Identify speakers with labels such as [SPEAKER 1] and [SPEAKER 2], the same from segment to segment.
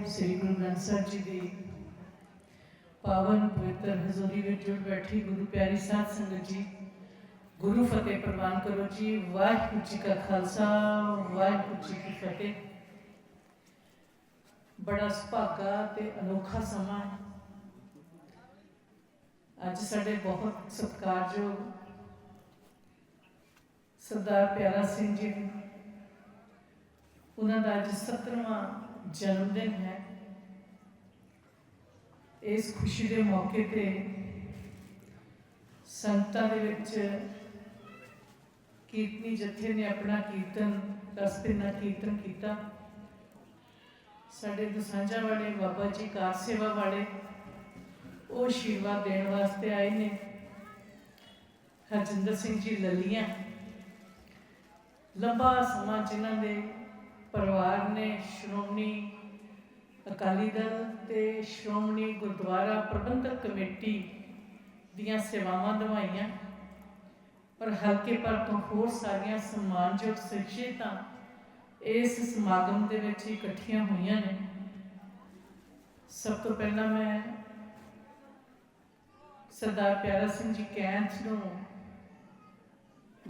[SPEAKER 1] ਸਾਹਿਬ ਸ੍ਰੀ ਗੁਰੂ ਗ੍ਰੰਥ ਸਾਹਿਬ ਜੀ ਦੀ ਪਾਵਨ ਪਵਿੱਤਰ ਹਜ਼ੂਰੀ ਵਿੱਚ ਜੁੜ ਬੈਠੀ ਗੁਰੂ ਪਿਆਰੀ ਸਾਧ ਸੰਗਤ ਜੀ, ਗੁਰੂ ਫਤਿਹ ਪ੍ਰਵਾਨ ਕਰੋ ਜੀ, ਵਾਹਿਗੁਰੂ ਜੀ ਕਾ ਖਾਲਸਾ, ਵਾਹਿਗੁਰੂ ਜੀ ਕੀ ਫਤਿਹ। ਬੜਾ ਸੁਭਾਗਾ ਤੇ ਅਨੋਖਾ ਸਮਾਂ ਅੱਜ ਸਾਡੇ ਬਹੁਤ ਸਤਿਕਾਰਯੋਗ ਸਰਦਾਰ ਪਿਆਰਾ ਸਿੰਘ ਜੀ ਉਹਨਾਂ ਦਾ ਅੱਜ 17ਵਾਂ ਜਨਮ ਦਿਨ ਹੈ। ਇਸ ਖੁਸ਼ੀ ਦੇ ਮੌਕੇ ਤੇ ਸੰਗਤਾਂ ਦੇ ਵਿੱਚ ਕੀਰਤਨੀ ਜਥੇ ਨੇ ਆਪਣਾ ਕੀਰਤਨ ਰਸਤੇ ਨਾਲ ਕੀਰਤਨ ਕੀਤਾ। ਸਾਡੇ ਦਸਾਂਝਾ ਵਾਲੇ, ਬਾਬਾ ਜੀ ਕਾਰ ਸੇਵਾ ਵਾਲੇ, ਉਹ ਆਸ਼ੀਰਵਾਦ ਦੇਣ ਵਾਸਤੇ ਆਏ ਨੇ। ਹਰਜਿੰਦਰ ਸਿੰਘ ਜੀ ਲੱਲੀਆਂ। ਲੰਬਾ ਸਮਾਂ ਜਿਨ੍ਹਾਂ ਦੇ ਪਰਿਵਾਰ ਨੇ ਸ਼੍ਰੋਮਣੀ ਅਕਾਲੀ ਦਲ ਤੇ ਸ਼੍ਰੋਮਣੀ ਗੁਰਦੁਆਰਾ ਪ੍ਰਬੰਧਕ ਕਮੇਟੀ ਦੀਆਂ ਸੇਵਾਵਾਂ ਨਿਭਾਈਆਂ ਪਰ ਹਲਕੇ ਪਰ ਤੋਂ ਹੋਰ ਸਾਰੀਆਂ ਸਨਮਾਨਯੋਗ ਸ਼ਖਸੀਅਤਾਂ ਇਸ ਸਮਾਗਮ ਦੇ ਵਿੱਚ ਇਕੱਠੀਆਂ ਹੋਈਆਂ ਨੇ। ਸਭ ਤੋਂ ਪਹਿਲਾਂ ਮੈਂ ਸਰਦਾਰ ਪਿਆਰਾ ਸਿੰਘ ਜੀ ਕੈਂਥ ਨੂੰ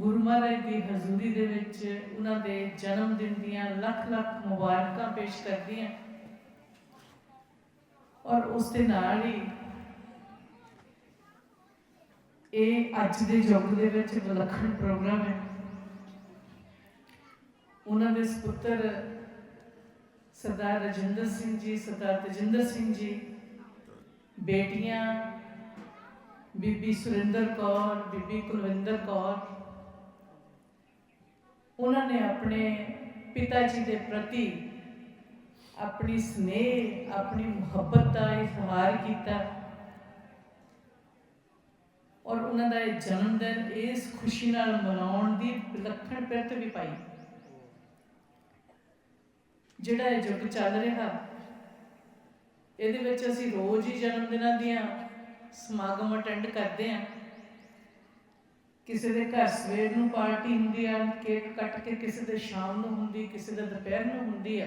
[SPEAKER 1] ਗੁਰੂ ਮਹਾਰਾਜ ਦੀ ਹਜ਼ੂਰੀ ਦੇ ਵਿੱਚ ਉਹਨਾਂ ਦੇ ਜਨਮ ਦਿਨ ਦੀਆਂ ਲੱਖ ਲੱਖ ਮੁਬਾਰਕਾਂ ਪੇਸ਼ ਕਰਦੀ ਹਾਂ। ਔਰ ਉਸ ਦੇ ਨਾਲ ਹੀ ਇਹ ਅੱਜ ਦੇ ਯੁੱਗ ਦੇ ਵਿੱਚ ਵਿਲੱਖਣ ਪ੍ਰੋਗਰਾਮ ਹੈ। ਉਹਨਾਂ ਦੇ ਸੁਪੁੱਤਰ ਸਰਦਾਰ ਰਜਿੰਦਰ ਸਿੰਘ ਜੀ, ਸਰਦਾਰ ਤਜਿੰਦਰ ਸਿੰਘ ਜੀ, ਬੇਟੀਆਂ ਬੀਬੀ ਸੁਰਿੰਦਰ ਕੌਰ, ਬੀਬੀ ਕੁਲਵਿੰਦਰ ਕੌਰ ਉਹਨਾਂ ਨੇ ਆਪਣੇ ਪਿਤਾ ਜੀ ਦੇ ਪ੍ਰਤੀ ਆਪਣੀ ਸਨੇਹ, ਆਪਣੀ ਮੁਹੱਬਤ ਦਾ ਇਜ਼ਹਾਰ ਕੀਤਾ। ਔਰ ਉਹਨਾਂ ਦਾ ਇਹ ਜਨਮ ਦਿਨ ਇਸ ਖੁਸ਼ੀ ਨਾਲ ਮਨਾਉਣ ਦੀ ਵਿਲੱਖਣ ਪਿਰਤ ਵੀ ਪਾਈ। ਜਿਹੜਾ ਇਹ ਯੁੱਗ ਚੱਲ ਰਿਹਾ, ਇਹਦੇ ਵਿੱਚ ਅਸੀਂ ਰੋਜ਼ ਹੀ ਜਨਮ ਦਿਨਾਂ ਦੀਆਂ ਸਮਾਗਮ ਅਟੈਂਡ ਕਰਦੇ ਆਂ ਕਿਸੇ ਦੇ ਘਰ ਸਵੇਰ ਨੂੰ ਪਾਰਟੀ ਹੁੰਦੀ ਆ, ਕੇਕ ਕੱਟ ਕੇ ਕਿਸੇ ਦੇ ਸ਼ਾਮ ਨੂੰ ਹੁੰਦੀ, ਕਿਸੇ ਦੇ ਦੁਪਹਿਰ ਨੂੰ ਹੁੰਦੀ ਆ।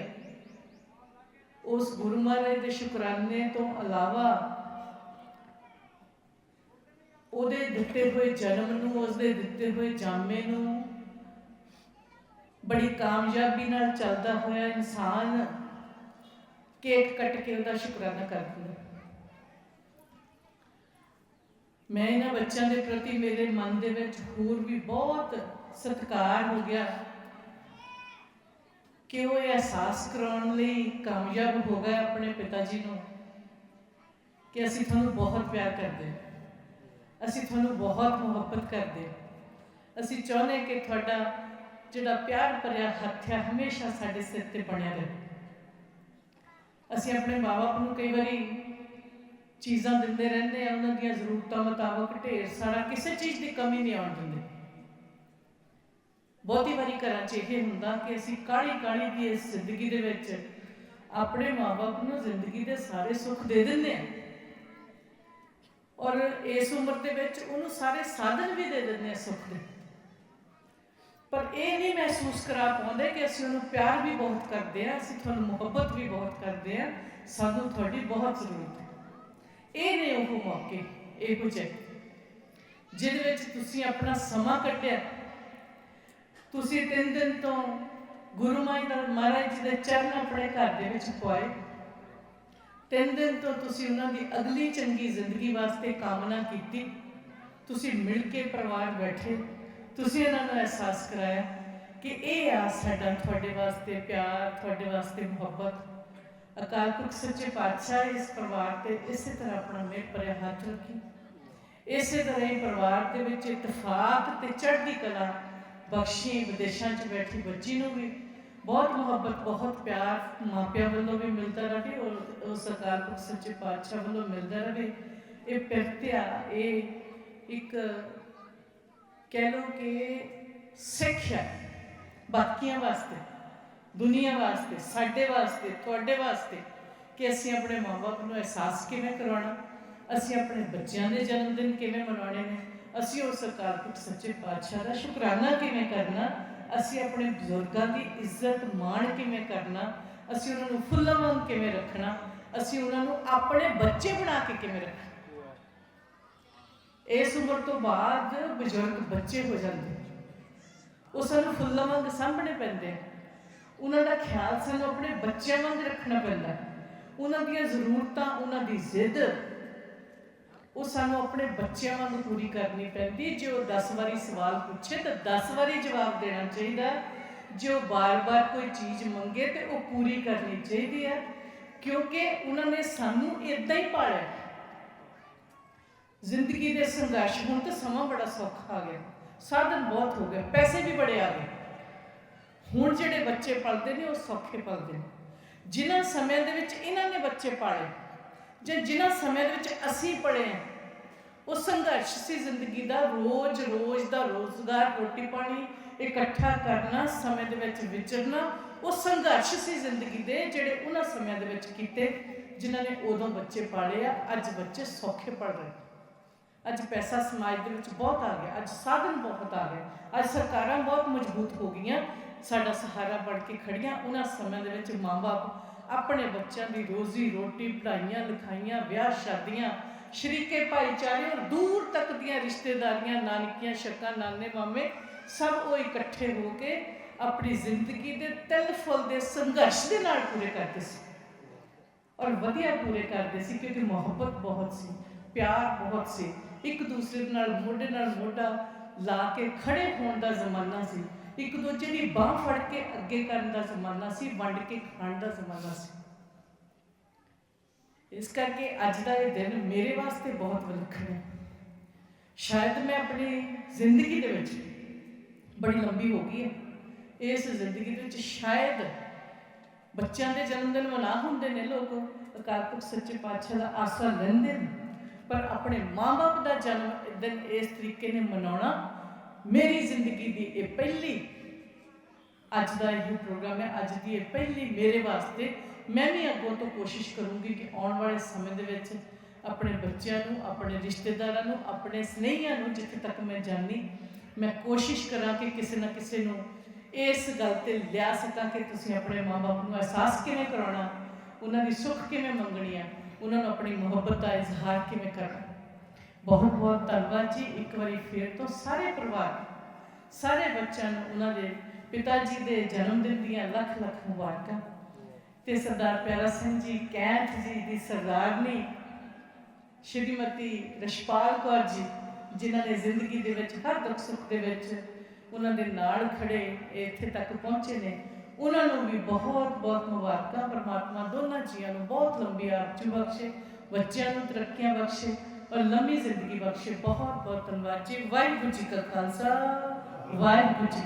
[SPEAKER 1] ਉਸ ਗੁਰੂ ਮਹਾਰਾਜ ਦੇ ਸ਼ੁਕਰਾਨੇ ਤੋਂ ਇਲਾਵਾ ਉਹਦੇ ਦਿੱਤੇ ਹੋਏ ਜਨਮ ਨੂੰ, ਉਸਦੇ ਦਿੱਤੇ ਹੋਏ ਜਾਮੇ ਨੂੰ ਬੜੀ ਕਾਮਯਾਬੀ ਨਾਲ ਚੱਲਦਾ ਹੋਇਆ ਇਨਸਾਨ ਕੇਕ ਕੱਟ ਕੇ ਉਹਦਾ ਸ਼ੁਕਰਾਨਾ ਕਰਦਾ ਹੈ। ਮੈਂ ਇਹਨਾਂ ਬੱਚਿਆਂ ਦੇ ਪ੍ਰਤੀ ਮੇਰੇ ਮਨ ਦੇ ਵਿੱਚ ਹੋਰ ਵੀ ਬਹੁਤ ਸਤਿਕਾਰ ਹੋ ਗਿਆ ਕਿ ਉਹ ਇਹ ਅਹਿਸਾਸ ਕਰਾਉਣ ਲਈ ਕਾਮਯਾਬ ਹੋ ਗਏ ਆਪਣੇ ਪਿਤਾ ਜੀ ਨੂੰ ਕਿ ਅਸੀਂ ਤੁਹਾਨੂੰ ਬਹੁਤ ਪਿਆਰ ਕਰਦੇ, ਅਸੀਂ ਤੁਹਾਨੂੰ ਬਹੁਤ ਮੁਹੱਬਤ ਕਰਦੇ, ਅਸੀਂ ਚਾਹੁੰਦੇ ਕਿ ਤੁਹਾਡਾ ਜਿਹੜਾ ਪਿਆਰ ਭਰਿਆ ਹੱਥ ਹੈ ਹਮੇਸ਼ਾ ਸਾਡੇ ਸਿਰ ਤੇ ਬਣਿਆ ਰਹੇ। ਅਸੀਂ ਆਪਣੇ ਮਾਪੇ ਨੂੰ ਕਈ ਵਾਰੀ ਚੀਜ਼ਾਂ ਦਿੰਦੇ ਰਹਿੰਦੇ ਆ ਉਹਨਾਂ ਦੀਆਂ ਜ਼ਰੂਰਤਾਂ ਮੁਤਾਬਕ ਢੇਰ ਸਾਰਾ ਕਿਸੇ ਚੀਜ਼ ਦੀ ਕਮੀ ਨਹੀਂ ਆਉਣ ਦਿੰਦੇ। ਬਹੁਤੀ ਵਾਰੀ ਘਰਾਂ 'ਚ ਇਹ ਹੁੰਦਾ ਕਿ ਅਸੀਂ ਕਾਲੀ ਕਾਲੀ ਦੀ ਇਸ ਜ਼ਿੰਦਗੀ ਦੇ ਵਿੱਚ ਆਪਣੇ ਮਾਪੇ ਨੂੰ ਜ਼ਿੰਦਗੀ ਦੇ ਸਾਰੇ ਸੁੱਖ ਦੇ ਦਿੰਦੇ ਆ ਔਰ ਇਸ ਉਮਰ ਦੇ ਵਿੱਚ ਉਹਨੂੰ ਸਾਰੇ ਸਾਧਨ ਵੀ ਦੇ ਦਿੰਦੇ ਆ ਸੁੱਖ ਦੇ। ਪਰ ਇਹ ਨਹੀਂ ਮਹਿਸੂਸ ਕਰਾ ਪਾਉਂਦੇ ਕਿ ਅਸੀਂ ਉਹਨੂੰ ਪਿਆਰ ਵੀ ਬਹੁਤ ਕਰਦੇ ਆ ਅਸੀਂ ਤੁਹਾਨੂੰ ਮੁਹੱਬਤ ਵੀ ਬਹੁਤ ਕਰਦੇ ਆ ਸਾਨੂੰ ਤੁਹਾਡੀ ਬਹੁਤ ਜ਼ਰੂਰਤ ਹੈ। ਇਹ ਨੇ ਉਹ ਮੌਕੇ ਇਹੋ ਜਿਹੇ ਜਿਹਦੇ ਵਿੱਚ ਤੁਸੀਂ ਆਪਣਾ ਸਮਾਂ ਕੱਢਿਆ ਤੁਸੀਂ ਤਿੰਨ ਦਿਨ ਤੋਂ ਗੁਰੂ ਮਾਈ ਮਹਾਰਾਜ ਜੀ ਦੇ ਚਰਨ ਆਪਣੇ ਘਰ ਦੇ ਵਿੱਚ ਪਾਏ ਤਿੰਨ ਦਿਨ ਤੋਂ ਤੁਸੀਂ ਉਹਨਾਂ ਦੀ ਅਗਲੀ ਚੰਗੀ ਜ਼ਿੰਦਗੀ ਵਾਸਤੇ ਕਾਮਨਾ ਕੀਤੀ। ਤੁਸੀਂ ਮਿਲ ਕੇ ਪਰਿਵਾਰ ਬੈਠੇ। ਤੁਸੀਂ ਇਹਨਾਂ ਨੂੰ ਅਹਿਸਾਸ ਕਰਾਇਆ ਕਿ ਇਹ ਆ ਸਾਡਾ ਤੁਹਾਡੇ ਵਾਸਤੇ ਪਿਆਰ, ਤੁਹਾਡੇ ਵਾਸਤੇ ਮੁਹੱਬਤ ਅਕਾਲ ਪੁਰਖ ਸੱਚੇ ਪਾਤਸ਼ਾਹ ਇਸ ਪਰਿਵਾਰ ਤੇ ਇਸੇ ਤਰ੍ਹਾਂ ਆਪਣਾ ਮਿਹਰ ਭਰਿਆ ਹੱਥ ਰੱਖੀ। ਇਸੇ ਤਰ੍ਹਾਂ ਹੀ ਪਰਿਵਾਰ ਦੇ ਵਿੱਚ ਇਤਫਾਕ ਤੇ ਚੜ੍ਹਦੀ ਕਲਾ ਬਖਸ਼ੀ ਵਿਦੇਸ਼ਾਂ 'ਚ ਬੈਠੀ ਬੱਚੀ ਨੂੰ ਵੀ ਬਹੁਤ ਮੁਹੱਬਤ, ਬਹੁਤ ਪਿਆਰ ਮਾਪਿਆਂ ਵੱਲੋਂ ਵੀ ਮਿਲਦਾ ਰਹੇ ਔਰ ਉਸ ਅਕਾਲ ਪੁਰਖ ਸੱਚੇ ਪਾਤਸ਼ਾਹ ਵੱਲੋਂ ਮਿਲਦਾ ਰਹੇ। ਇਹ ਪਿਰਤਿਆ, ਇਹ ਇੱਕ ਕਹਿ ਲਓ ਕਿ ਸਿੱਖਿਆ ਬਾਕੀਆਂ ਵਾਸਤੇ। ਦੁਨੀਆ ਵਾਸਤੇ, ਸਾਡੇ ਵਾਸਤੇ, ਤੁਹਾਡੇ ਵਾਸਤੇ ਕਿ ਅਸੀਂ ਆਪਣੇ ਮਾਪੇ ਨੂੰ ਅਹਿਸਾਸ ਕਿਵੇਂ ਕਰਾਉਣਾ? ਅਸੀਂ ਆਪਣੇ ਬੱਚਿਆਂ ਦੇ ਜਨਮ ਦਿਨ ਕਿਵੇਂ ਮਨਾਉਣੇ ਨੇ? ਅਸੀਂ ਉਸ ਅਕਾਲ ਪੁਰਖ ਸੱਚੇ ਪਾਤਸ਼ਾਹ ਦਾ ਸ਼ੁਕਰਾਨਾ ਕਿਵੇਂ ਕਰਨਾ? ਅਸੀਂ ਆਪਣੇ ਬਜ਼ੁਰਗਾਂ ਦੀ ਇੱਜ਼ਤ ਮਾਣ ਕਿਵੇਂ ਕਰਨਾ? ਅਸੀਂ ਉਹਨਾਂ ਨੂੰ ਫੁੱਲਾਂ ਵਾਂਗ ਕਿਵੇਂ ਰੱਖਣਾ? ਅਸੀਂ ਉਹਨਾਂ ਨੂੰ ਆਪਣੇ ਬੱਚੇ ਬਣਾ ਕੇ ਕਿਵੇਂ ਰੱਖਣਾ? ਇਸ ਉਮਰ ਤੋਂ ਬਾਅਦ ਬਜ਼ੁਰਗ ਬੱਚੇ ਹੋ ਜਾਂਦੇ ਉਹ ਸਾਨੂੰ ਫੁੱਲਾਂ ਵਾਂਗ ਸਾਂਭਣੇ ਪੈਂਦੇ ਆ। ਉਹਨਾਂ ਦਾ ਖਿਆਲ ਸਾਨੂੰ ਆਪਣੇ ਬੱਚਿਆਂ ਵਾਂਗ ਰੱਖਣਾ ਪੈਂਦਾ ਉਹਨਾਂ ਦੀਆਂ ਜ਼ਰੂਰਤਾਂ, ਉਹਨਾਂ ਦੀ ਜ਼ਿੱਦ, ਉਹ ਸਾਨੂੰ ਆਪਣੇ ਬੱਚਿਆਂ ਵਾਂਗ ਪੂਰੀ ਕਰਨੀ ਪੈਂਦੀ ਜੇ ਉਹ 10 ਵਾਰੀ ਸਵਾਲ ਪੁੱਛੇ ਤਾਂ 10 ਵਾਰੀ ਜਵਾਬ ਦੇਣਾ ਚਾਹੀਦਾ ਜੇ ਉਹ ਬਾਰ-ਬਾਰ ਕੋਈ ਚੀਜ਼ ਮੰਗੇ ਤੇ ਉਹ ਪੂਰੀ ਕਰਨੀ ਚਾਹੀਦੀ ਹੈ। ਕਿਉਂਕਿ ਉਹਨਾਂ ਨੇ ਸਾਨੂੰ ਇਦਾਂ ਹੀ ਪਾਲਿਆ ਜ਼ਿੰਦਗੀ ਦੇ ਸੰਘਰਸ਼ ਹੁਣ ਤਾਂ ਸਮਾਂ ਬੜਾ ਸੌਖਾ ਆ ਗਿਆ। ਸਾਧਨ ਬਹੁਤ ਹੋ ਗਏ, ਪੈਸੇ ਵੀ ਬੜੇ ਆ ਗਏ। ਹੁਣ ਜਿਹੜੇ ਬੱਚੇ ਪਲਦੇ ਨੇ, ਉਹ ਸੌਖੇ ਪਲਦੇ ਨੇ। ਜਿਨ੍ਹਾਂ ਸਮਿਆਂ ਦੇ ਵਿੱਚ ਇਹਨਾਂ ਨੇ ਬੱਚੇ ਪਾਲੇ, ਜਾਂ ਜਿਨ੍ਹਾਂ ਸਮਿਆਂ ਦੇ ਵਿੱਚ ਅਸੀਂ ਪੜੇ ਆ ਉਹ ਸੰਘਰਸ਼ ਸੀ ਜ਼ਿੰਦਗੀ ਦਾ। ਰੋਜ਼ ਰੋਜ਼ ਦਾ ਰੋਜ਼ਗਾਰ, ਰੋਟੀ ਪਾਣੀ ਇਕੱਠਾ ਕਰਨਾ, ਸਮੇਂ ਦੇ ਵਿੱਚ ਵਿਚਰਨਾ, ਉਹ ਸੰਘਰਸ਼ ਸੀ ਜ਼ਿੰਦਗੀ ਦੇ ਜਿਹੜੇ ਉਹਨਾਂ ਸਮਿਆਂ ਦੇ ਵਿੱਚ ਕੀਤੇ, ਜਿਨ੍ਹਾਂ ਨੇ ਉਦੋਂ ਬੱਚੇ ਪਾਲੇ ਆ। ਅੱਜ ਬੱਚੇ ਸੌਖੇ ਪੜ ਰਹੇ ਅੱਜ ਪੈਸਾ ਸਮਾਜ ਦੇ ਵਿੱਚ ਬਹੁਤ ਆ ਗਿਆ, ਅੱਜ ਸਾਧਨ ਬਹੁਤ ਆ ਗਏ, ਅੱਜ ਸਰਕਾਰਾਂ ਬਹੁਤ ਮਜ਼ਬੂਤ ਹੋ ਗਈਆਂ। ਸਾਡਾ ਸਹਾਰਾ ਬਣ ਕੇ ਖੜੀਆਂ ਉਹਨਾਂ ਸਮਿਆਂ ਦੇ ਵਿੱਚ ਮਾਂ-ਬਾਪ ਆਪਣੇ ਬੱਚਿਆਂ ਦੀ ਰੋਜ਼ੀ ਰੋਟੀ, ਪੜ੍ਹਾਈਆਂ, ਲਿਖਾਈਆਂ, ਵਿਆਹ ਸ਼ਾਦੀਆਂ, ਸ਼ਰੀਕੇ ਭਾਈਚਾਰੇ ਔਰ ਦੂਰ ਤੱਕ ਦੀਆਂ ਰਿਸ਼ਤੇਦਾਰੀਆਂ, ਨਾਨਕੀਆਂ, ਸ਼ੱਕਾਂ, ਨਾਨੇ, ਮਾਮੇ, ਸਭ ਉਹ ਇਕੱਠੇ ਹੋ ਕੇ ਆਪਣੀ ਜ਼ਿੰਦਗੀ ਦੇ ਤਿਲ ਫੁੱਲ ਦੇ ਸੰਘਰਸ਼ ਦੇ ਨਾਲ ਪੂਰੇ ਕਰਦੇ ਸੀ। ਔਰ ਵਧੀਆ ਪੂਰੇ ਕਰਦੇ ਸੀ ਕਿਉਂਕਿ ਮੁਹੱਬਤ ਬਹੁਤ ਸੀ, ਪਿਆਰ ਬਹੁਤ ਸੀ। ਇੱਕ ਦੂਸਰੇ ਨਾਲ, ਮੋਢੇ ਨਾਲ ਮੋਢਾ ਲਾ ਕੇ ਖੜੇ ਹੋਣ ਦਾ ਜ਼ਮਾਨਾ ਸੀ। ਇੱਕ ਦੂਜੇ ਦੀ ਬਾਹ ਫੜ ਕੇ ਅੱਗੇ ਕਰਨ ਦਾ ਜ਼ਮਾਨਾ ਸੀ, ਵੰਡ ਕੇ ਖਾਣ ਦਾ ਜ਼ਮਾਨਾ ਸੀ। ਇਸ ਕਰਕੇ ਅੱਜ ਦਾ ਇਹ ਦਿਨ ਮੇਰੇ ਵਾਸਤੇ ਬਹੁਤ ਵਿਲੱਖਣ ਹੈ। ਸ਼ਾਇਦ ਮੈਂ ਆਪਣੀ ਜ਼ਿੰਦਗੀ ਦੇ ਵਿੱਚ ਬੜੀ ਲੰਬੀ ਹੋ ਗਈ ਹੈ। ਇਸ ਜ਼ਿੰਦਗੀ ਦੇ ਵਿੱਚ ਸ਼ਾਇਦ ਬੱਚਿਆਂ ਦੇ ਜਨਮ ਦਿਨ ਮਨਾ ਹੁੰਦੇ ਨੇ ਲੋਕ। ਅਕਾਲ ਪੁਰਖ ਸੱਚੇ ਪਾਤਸ਼ਾਹ ਦਾ ਆਸਰਾ ਲੈਂਦੇ ਨੇ। ਪਰ ਆਪਣੇ ਮਾਂ-ਬਾਪ ਦਾ ਜਨਮ ਦਿਨ ਇਸ ਤਰੀਕੇ ਨੇ ਮਨਾਉਣਾ ਮੇਰੀ ਜ਼ਿੰਦਗੀ ਦੀ ਇਹ ਪਹਿਲੀ ਅੱਜ ਦਾ ਇਹ ਪ੍ਰੋਗਰਾਮ ਹੈ। ਅੱਜ ਦੀ ਇਹ ਪਹਿਲੀ ਮੇਰੇ ਵਾਸਤੇ ਮੈਂ ਵੀ ਅੱਗੋਂ ਤੋਂ ਕੋਸ਼ਿਸ਼ ਕਰੂੰਗੀ ਕਿ ਆਉਣ ਵਾਲੇ ਸਮੇਂ ਦੇ ਵਿੱਚ ਆਪਣੇ ਬੱਚਿਆਂ ਨੂੰ, ਆਪਣੇ ਰਿਸ਼ਤੇਦਾਰਾਂ ਨੂੰ, ਆਪਣੇ ਸਨੇਹੀਆਂ ਨੂੰ ਜਿੱਥੇ ਤੱਕ ਮੈਂ ਜਾਣੀ ਮੈਂ ਕੋਸ਼ਿਸ਼ ਕਰਾਂ ਕਿ ਕਿਸੇ ਨਾ ਕਿਸੇ ਨੂੰ ਇਸ ਗੱਲ ਤੇ ਲਿਆ ਸਕਾਂ ਕਿ ਤੁਸੀਂ ਆਪਣੇ ਮਾਪੇ ਨੂੰ ਅਹਿਸਾਸ ਕਿਵੇਂ ਕਰਾਉਣਾ, ਉਹਨਾਂ ਦੀ ਸੁੱਖ ਕਿਵੇਂ ਮੰਗਣੀ ਹੈ ਉਹਨਾਂ ਨੂੰ ਆਪਣੀ ਮੁਹੱਬਤ ਦਾ ਇਜ਼ਹਾਰ ਕਿਵੇਂ ਕਰਨਾ? ਬਹੁਤ ਬਹੁਤ ਧੰਨਵਾਦ ਜੀ। ਇੱਕ ਵਾਰੀ ਫੇਰ ਤੋਂ ਸਾਰੇ ਪਰਿਵਾਰ, ਸਾਰੇ ਬੱਚਿਆਂ ਨੂੰ ਉਹਨਾਂ ਦੇ ਪਿਤਾ ਜੀ ਦੇ ਜਨਮ ਦਿਨ ਦੀਆਂ ਲੱਖ ਲੱਖ ਮੁਬਾਰਕਾਂ ਤੇ ਸਰਦਾਰ ਪਿਆਰਾ ਸਿੰਘ ਜੀ ਕੈਂਥ ਜੀ ਦੀ ਸਰਦਾਰਨੀ ਸ਼੍ਰੀਮਤੀ ਰਸ਼ਪਾਲ ਕੌਰ ਜੀ, ਜਿਨ੍ਹਾਂ ਨੇ ਜ਼ਿੰਦਗੀ ਦੇ ਵਿੱਚ ਹਰ ਦੁੱਖ ਸੁੱਖ ਦੇ ਵਿੱਚ ਉਹਨਾਂ ਦੇ ਨਾਲ ਖੜੇ ਇੱਥੇ ਤੱਕ ਪਹੁੰਚੇ ਨੇ। ਉਹਨਾਂ ਨੂੰ ਵੀ ਬਹੁਤ ਬਹੁਤ ਮੁਬਾਰਕਾਂ, ਪਰਮਾਤਮਾ ਦੋਨਾਂ ਜੀਆਂ ਨੂੰ ਬਹੁਤ ਲੰਬੀ ਆਯੂ ਬਖਸ਼ੇ, ਬੱਚਿਆਂ ਨੂੰ ਤਰੱਕੀਆਂ ਬਖਸ਼ੇ ਔਰ ਲੰਮੀ ਜ਼ਿੰਦਗੀ ਬਖਸ਼ੇ। ਬਹੁਤ ਬਹੁਤ ਧੰਨਵਾਦ ਜੀ। ਵਾਹਿਗੁਰੂ ਜੀ ਕਾ ਖਾਲਸਾ, ਵਾਹਿਗੁਰੂ ਜੀ